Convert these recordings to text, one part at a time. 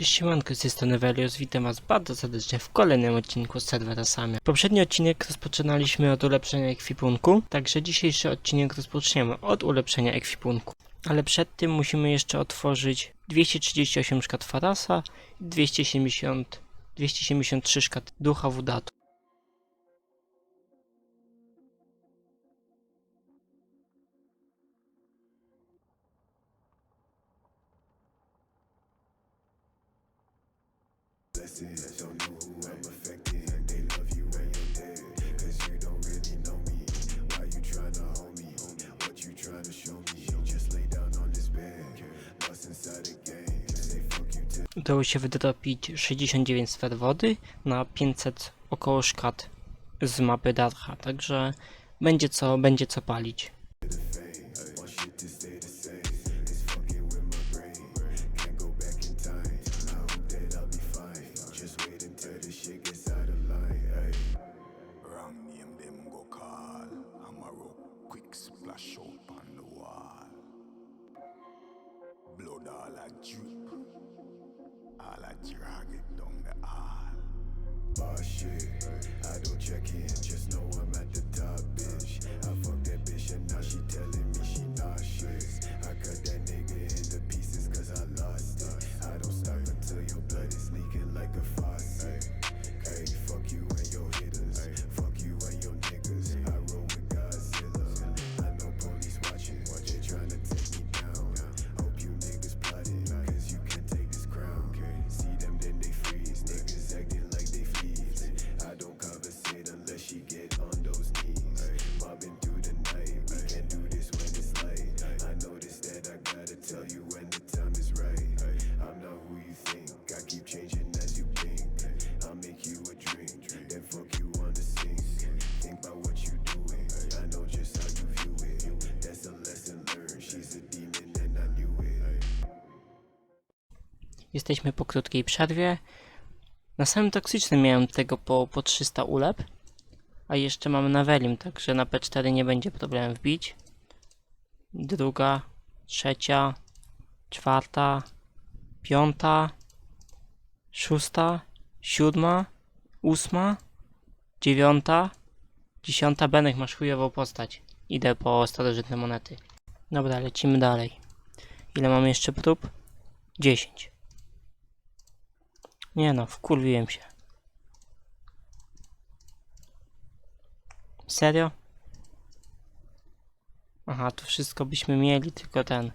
Cześć siemanko, z tej strony Velios, witam was bardzo serdecznie w kolejnym odcinku z serwera Samia. Poprzedni odcinek rozpoczynaliśmy od ulepszenia ekwipunku, także dzisiejszy odcinek rozpoczniemy od ulepszenia ekwipunku. Ale przed tym musimy jeszcze otworzyć 238 szkat Farasa i 270, 273 szkat Ducha Wudatu. Udało się wydropić 69 sfer wody na 500 około szkat z mapy Darcha, także będzie co, będzie co palić. Rope splash out on the wall. Blood all a drip. All a drag it down the hall. Boss shit, I don't check in, just know Jesteśmy po krótkiej przerwie. Na samym toksycznym miałem tego po, po 300 ulep. A jeszcze mamy na Velim, także na P4 nie będzie problemu wbić. Druga, trzecia, czwarta, piąta, szósta, siódma, ósma, dziewiąta, dziesiąta. Benek masz chujową postać. Idę po starożytne monety. Dobra, lecimy dalej. Ile mamy jeszcze prób? 10. Nie no, wkurwiłem się. Serio? Aha, tu wszystko byśmy mieli, tylko ten.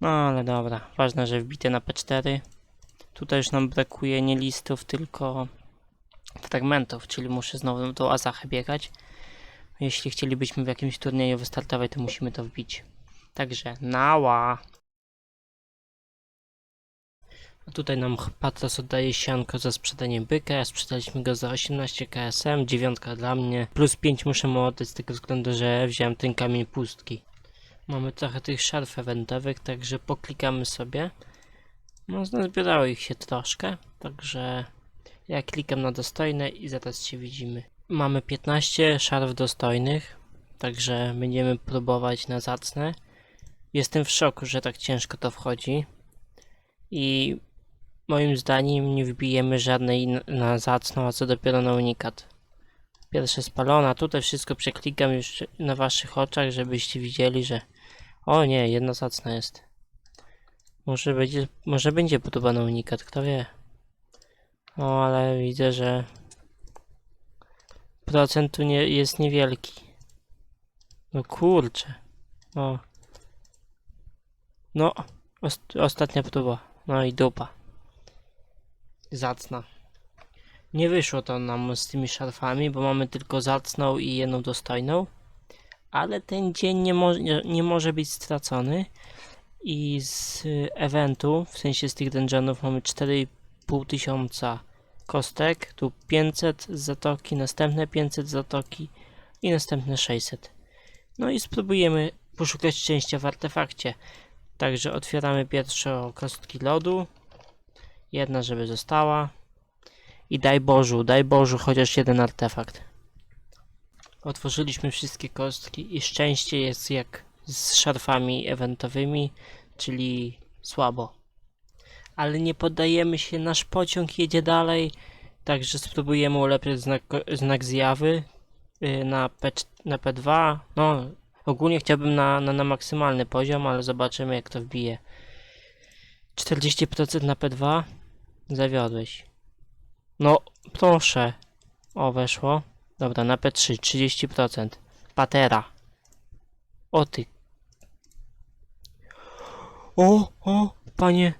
No ale dobra, ważne, że wbite na P4. Tutaj już nam brakuje nie listów, tylko fragmentów, czyli muszę znowu do Azachy biegać. Jeśli chcielibyśmy w jakimś turnieju wystartować, to musimy to wbić. Także nała! Tutaj nam Patras oddaje sianko za sprzedanie byka, sprzedaliśmy go za 18 KSM, dziewiątka dla mnie, plus 5 muszę mu oddać z tego względu, że wziąłem ten kamień pustki. Mamy trochę tych szarf eventowych, także poklikamy sobie. No, nazbierało ich się troszkę, także ja klikam na dostojne i zaraz się widzimy. Mamy 15 szarf dostojnych, także będziemy próbować na zacne. Jestem w szoku, że tak ciężko to wchodzi. I moim zdaniem nie wbijemy żadnej na zacną, a co dopiero na unikat. Pierwsze spalona, tutaj wszystko przeklikam już na waszych oczach, żebyście widzieli, że o nie, jedna zacna jest. Może będzie, może będzie próba na unikat, kto wie. O, ale widzę, że procent tu nie, jest niewielki. No kurczę. O. No, ost ostatnia próba. No i dupa. Zacna. Nie wyszło to nam z tymi szarfami, bo mamy tylko zacną i jedną dostojną. Ale ten dzień nie, mo nie, może być stracony. I z eventu, w sensie z tych dungeonów mamy 4,5 tysiąca kostek. Tu 500 z zatoki, następne 500 z zatoki i następne 600. No i spróbujemy poszukać szczęścia w artefakcie. Także otwieramy pierwsze kostki lodu. Jedna, żeby została. I daj Bożu, daj Bożu chociaż jeden artefakt. Otworzyliśmy wszystkie kostki i szczęście jest jak z szarfami eventowymi, czyli słabo. ale nie poddajemy się, nasz pociąg jedzie dalej, także spróbujemy ulepszyć znak, znak zjawy y, na, P, na P2. No, ogólnie chciałbym na, na, na maksymalny poziom, ale zobaczymy jak to wbije. 40% na P2. Zawiodłeś. No, proszę. O, weszło. Dobra, na P3 30%. Patera. O ty. O, o, panie.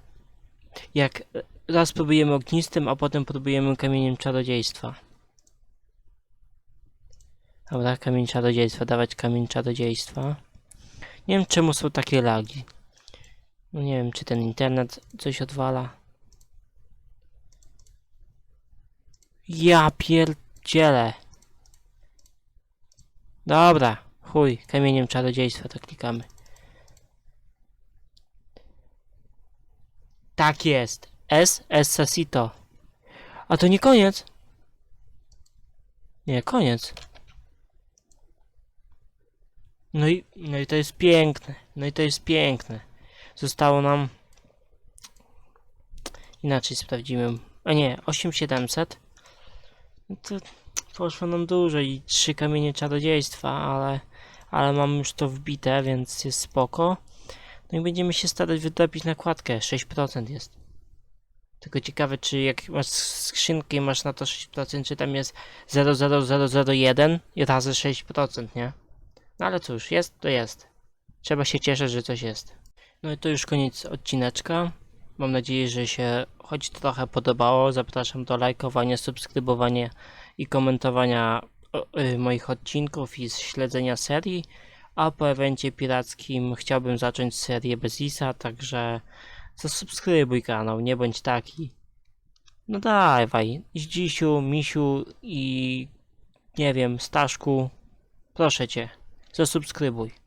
Jak raz próbujemy ognistym, a potem próbujemy kamieniem czarodziejstwa. Dobra, kamień czarodziejstwa, dawać kamień czarodziejstwa. Nie wiem czemu są takie lagi. No nie wiem, czy ten internet coś odwala. Ja pierdzielę. Dobra, chuj, kamieniem czarodziejstwa to klikamy. Tak jest. S. Essasito. A to nie koniec. Nie, koniec. No i, no i to jest piękne. No i to jest piękne. Zostało nam... Inaczej sprawdzimy. A nie, 8700. No to poszło nam dużo i trzy kamienie czarodziejstwa, ale, ale mam już to wbite, więc jest spoko. No i będziemy się starać wydobyć nakładkę. 6% jest. Tylko ciekawe, czy jak masz skrzynkę i masz na to 6%, czy tam jest 00001 i razy 6%, nie? No ale cóż, jest to jest. Trzeba się cieszyć, że coś jest. No i to już koniec odcineczka. Mam nadzieję, że się choć trochę podobało. Zapraszam do lajkowania, subskrybowania i komentowania y, moich odcinków i śledzenia serii. A po evencie pirackim chciałbym zacząć serię bez Isa, także zasubskrybuj kanał, nie bądź taki. No dawaj, Zdzisiu, Misiu i nie wiem, Staszku, proszę cię, zasubskrybuj.